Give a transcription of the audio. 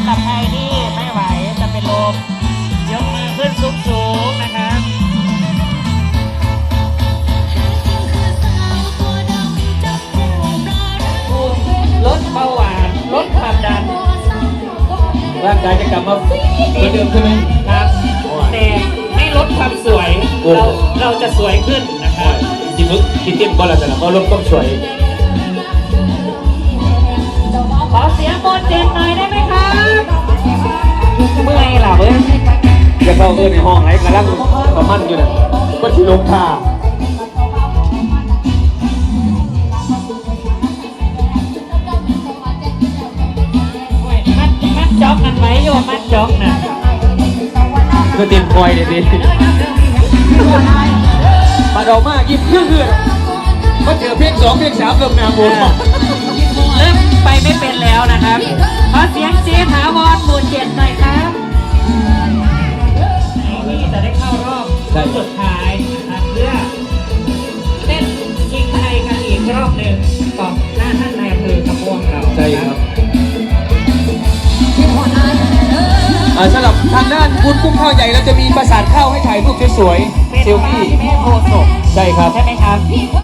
ำหรับใครที่ไม่ไหวจะเป็นลมยกมือขึ้นสูงๆนะครับลดเบาหวานลดความดันร่างกายจะกลับมาเหมือนเดิมใช่ไหมครับแต่ไม่ลดความสวย เราเราจะสวยขึ้นนะครับ จริงๆกินเต็มก็แล้วแต่เราก็ลดความสวย ในห้องไหนกำลังประมันอยู่น่ะก็ชิลงท่าโอ้ยมัดมัดจ็อกกันไว้โยมมัดจ็อกนะคือเต็มคอยเลยดิมาเรามากยิ้มเพื่อนมาเจอเพลงสองเพลงสามเริ่มหนาโบนเริ่มไปไม่เป็นแล้วนะครับขอเสียงเจถาวรหมู่เจ อบสุดท้ายนะครับเพื่อเต้นชิงไทยกันอีกรอบหนึ่งกับหน้าท่านนายอำเภอกระพวงเราใช่ครับอ่าสำหรับทางด้านบุญกุ้งข้าวใหญ่เราจะมีประสาทข้าวให้ถ่ายรูปสวยๆเป็นเซลบ้าฟี่นแม่โพศพใช่ครับ ใช่ไหมครับ